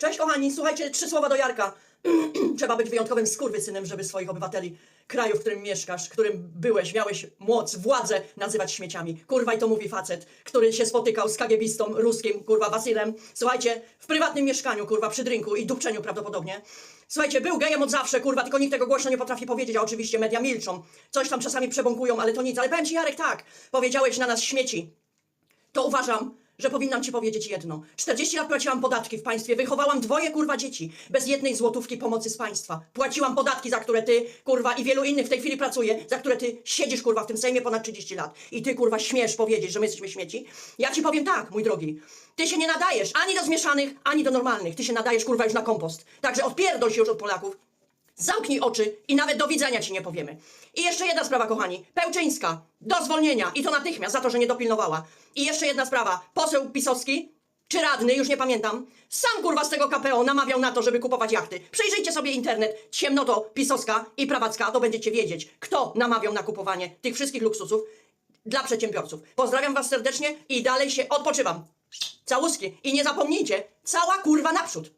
Cześć kochani, słuchajcie, trzy słowa do Jarka. Trzeba być wyjątkowym skurwysynem, żeby swoich obywateli kraju, w którym mieszkasz, którym byłeś, miałeś moc, władzę nazywać śmieciami. Kurwa i to mówi facet, który się spotykał z kagiebistą ruskim, kurwa, Wasylem. Słuchajcie, w prywatnym mieszkaniu, kurwa, przy drinku i dupczeniu prawdopodobnie. Słuchajcie, był gejem od zawsze, kurwa, tylko nikt tego głośno nie potrafi powiedzieć, a oczywiście media milczą. Coś tam czasami przebąkują, ale to nic. Ale powiem ci, Jarek, tak, powiedziałeś na nas śmieci to uważam, że powinnam ci powiedzieć jedno. 40 lat płaciłam podatki w państwie, wychowałam dwoje kurwa dzieci, bez jednej złotówki pomocy z państwa. Płaciłam podatki, za które ty, kurwa, i wielu innych w tej chwili pracuje, za które ty siedzisz, kurwa, w tym Sejmie ponad 30 lat. I ty, kurwa, śmiesz powiedzieć, że my jesteśmy śmieci. Ja ci powiem tak, mój drogi. Ty się nie nadajesz ani do zmieszanych, ani do normalnych. Ty się nadajesz, kurwa, już na kompost. Także odpierdol się już od Polaków. Zamknij oczy i nawet do widzenia ci nie powiemy. I jeszcze jedna sprawa, kochani. Pełczyńska, do zwolnienia i to natychmiast za to, że nie dopilnowała. I jeszcze jedna sprawa. Poseł pisowski, czy radny, już nie pamiętam, sam kurwa z tego KPO namawiał na to, żeby kupować jachty. Przejrzyjcie sobie internet, ciemnoto pisowska i prawacka, to będziecie wiedzieć, kto namawiał na kupowanie tych wszystkich luksusów dla przedsiębiorców. Pozdrawiam was serdecznie i dalej się odpoczywam. Całuski. I nie zapomnijcie, cała kurwa naprzód.